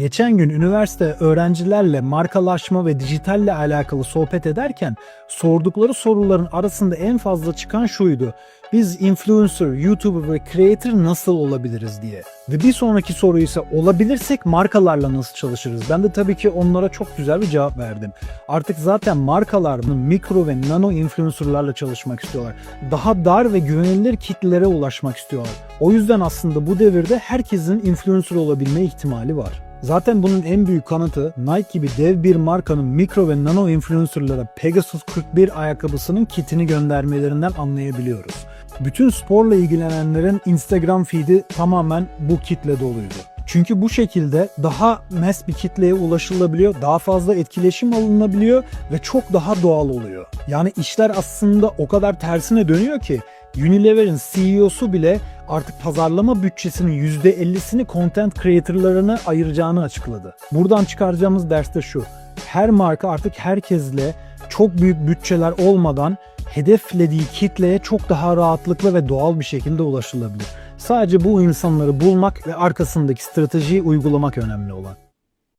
Geçen gün üniversite öğrencilerle markalaşma ve dijitalle alakalı sohbet ederken sordukları soruların arasında en fazla çıkan şuydu. Biz influencer, YouTuber ve creator nasıl olabiliriz diye. Ve bir sonraki soru ise olabilirsek markalarla nasıl çalışırız? Ben de tabii ki onlara çok güzel bir cevap verdim. Artık zaten markalar mikro ve nano influencerlarla çalışmak istiyorlar. Daha dar ve güvenilir kitlelere ulaşmak istiyorlar. O yüzden aslında bu devirde herkesin influencer olabilme ihtimali var. Zaten bunun en büyük kanıtı Nike gibi dev bir markanın mikro ve nano influencerlara Pegasus 41 ayakkabısının kitini göndermelerinden anlayabiliyoruz. Bütün sporla ilgilenenlerin Instagram feed'i tamamen bu kitle doluydu. Çünkü bu şekilde daha mass bir kitleye ulaşılabiliyor, daha fazla etkileşim alınabiliyor ve çok daha doğal oluyor. Yani işler aslında o kadar tersine dönüyor ki Unilever'in CEO'su bile artık pazarlama bütçesinin %50'sini content creator'larına ayıracağını açıkladı. Buradan çıkaracağımız ders de şu. Her marka artık herkesle çok büyük bütçeler olmadan hedeflediği kitleye çok daha rahatlıkla ve doğal bir şekilde ulaşılabilir. Sadece bu insanları bulmak ve arkasındaki stratejiyi uygulamak önemli olan.